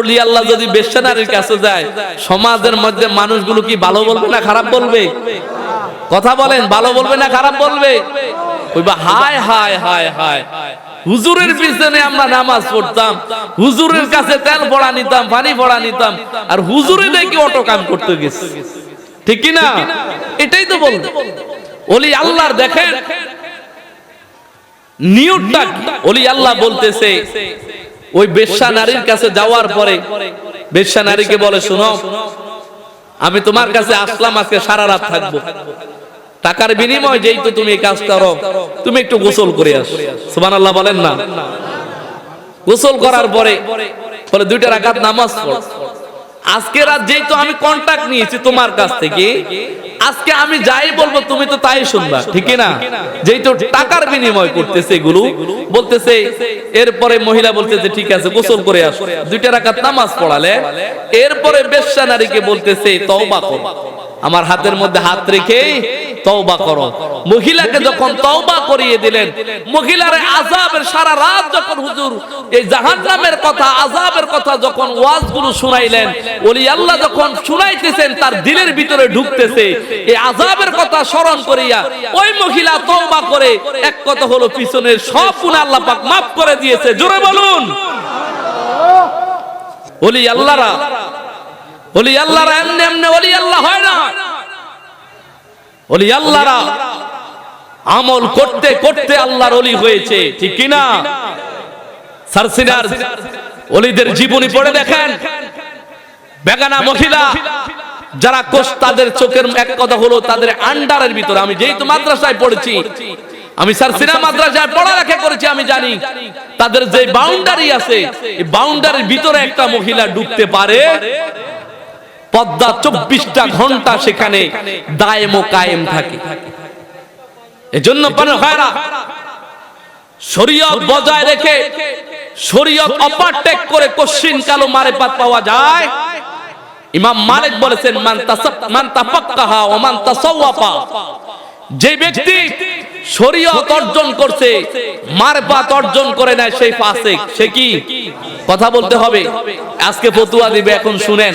অলি আল্লাহ যদি বেশ্যা কাছে যায়, সমাজের মধ্যে মানুষগুলো কি ভালো বলবে না খারাপ বলবে? কথা বলেন, ভালো বলবে না খারাপ বলবে? হায় হায় হায় হায়। হুজুরের পিছনে আমরা নামাজ পড়তাম, হুজুরের কাছে তেল পড়া নিতাম, পানি পড়া নিতাম, আর হুজুরে দেখি অটো কাম করতে গেছে। ঠিক না? এটাই তো বলবে। ওলি আল্লাহর দেখেন নিয়তটা? ওলি আল্লাহ বলতেছে ওই বেশ্যা নারীর কাছে যাওয়ার পরে বেশ্যা নারীকে বলে, শুনো, আমি তোমার কাছে আসলাম, আজকে সারা রাত থাকব। টাকার বিনিময় যেই তো তুমি কাজ করো, তুমি একটু গোসল করে আসো। সুবান আল্লাহ বলেন না। গোসল করার পরে বলে দুইটা রাকাত নামাজ আজকে রাত যেই তো আমি কন্টাক্ট নিয়েছি তোমার কাছ থেকে আজকে আমি যাই বলব, তুমি তো তাই শুনবা, ঠিক না যেই তো টাকার বিনিময় করতেছে এগুলো, বলতেছে, এরপরে মহিলা বলতেছে ঠিক আছে, গোসল করে আসো। দুইটা রাখার নামাজ পড়ালে, এরপরে বেশ্যা নারীকে বলতেছে করো। আমার হাতের মধ্যে হাত রেখে তওবা করো। মহিলাকে যখন তওবা করিয়ে দিলেন মহিলার আযাবের সারা রাত যখন হুজুর এই জাহান্নামের কথা আযাবের কথা যখন ওয়াজগুলো শুনাইলেন ওলি আল্লাহ যখন শুনাইতেছেন তার দিলের ভিতরে ঢুকতেছে। এই আযাবের কথা স্মরণ করিয়া ওই মহিলা তওবা করে এক কথা হলো পিছনের সব গুনাহ আল্লাহ পাক মাফ করে দিয়েছে। জোরে বলুন। ওলি আল্লাহরা। ওলি আল্লাহরা এমনি এমনি ওলি আল্লাহ হয় না। ওলি আল্লাহরা, আমল করতে করতে আল্লাহর অলি হয়েছে, ঠিক কি না সারসিনার ওলিদের জীবনী পড়ে দেখেন। বেগানা মহিলা, যারা কোষ তাদের চোখের এক কথা হলো তাদের আন্ডারের ভিতরে। আমি যেহেতু মাদ্রাসায় পড়েছি, আমি স্যার সিনা মাদ্রাসায় পড়ালেখা করেছি, আমি জানি। তাদের যে বাউন্ডারি আছে, এই বাউন্ডারির ভিতরে একটা মহিলা ঢুকতে পারে। পদ্মা চব্বিশটা ঘণ্টা সেখানে দায়েম ও কায়েম থাকে। এজন্য পারে শরীয়ত বজায় রেখে শরীয়ত অপারটেক করে কশ্চিন কালো পাওয়া যায়। ইমাম মালিক বলেছেন মান তাসাব মান তাফাক্কাহা ওয়া মান তাসাওয়াফা। যে ব্যক্তি শরীয়ত অর্জন করছে মারফাত অর্জন করে না সেই ফাসিক সে কি? কথা বলতে হবে। আজকে ফতুয়া দিবে এখন শুনেন।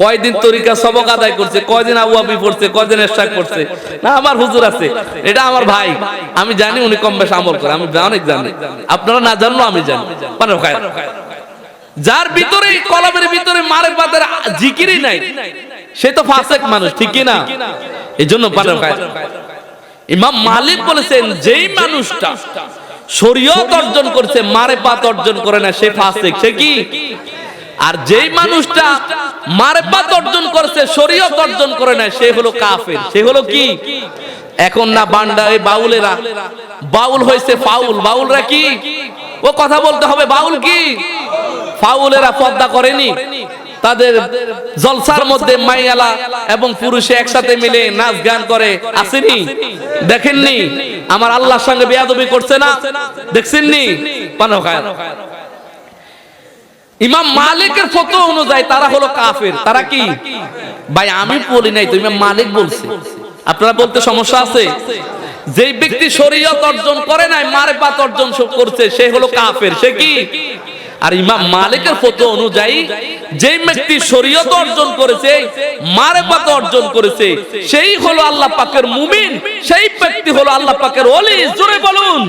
কয়দিন তরিকা সবক আদায় করছে, কয়দিন আবুয়াবি পড়ছে, কয়দিন এরশাক করছে না, আমার হুজুর আছে, এটা আমার ভাই, আমি জানি উনি কম বেশ আমল করে, আমি অনেক জানি, আপনারা না জানলো আমি জানি। মানে যার ভিতরে কলমের ভিতরে মারের পাতের জিকিরই নাই, সে তো ফাসেক মানুষ, ঠিক না এই জন্য ইমাম মালিক বলেছেন, যেই মানুষটা শরীয়ত অর্জন করছে মারে পাত অর্জন করে না, সে ফাসেক, সে কি? আর যেই মানুষটা মারপাত অর্জন করছে শরীয়ত অর্জন করে না সে হলো কাফের। সে হলো কি? এখন না বান্ডা এই বাউলেরা। বাউল হয়েছে ফাউল। বাউলরা কি? ও কথা বলতে হবে বাউল কি? ফাউলেরা পর্দা করেনি। তাদের জলসার মধ্যে মাইয়ালা এবং পুরুষে একসাথে মিলে নাচ গান করে। আসেনি দেখেননি? আমার আল্লাহর সঙ্গে বেয়াদবি করছে না? দেখছেননি? পানো খায় ইমাম মালিকের ফটো অনুযায়ী তারা হলো কাফের। তারা কি? ভাই আমি বলি নাই তো ইমাম মালিক বলছে। আপনারা বলতে সমস্যা আছে? যে ব্যক্তি শরীয়ত অর্জন করে নাই মারেফাত অর্জন করছে সে হলো কাফের। সে কি? আর ইমাম মালিকের ফটো অনুযায়ী যে ব্যক্তি শরীয়ত অর্জন করেছে মারেফাত অর্জন করেছে। সেই হলো আল্লাহ পাকের মুমিন। সেই ব্যক্তি হলো আল্লাহ পাকের ওলি। জোরে বলুন।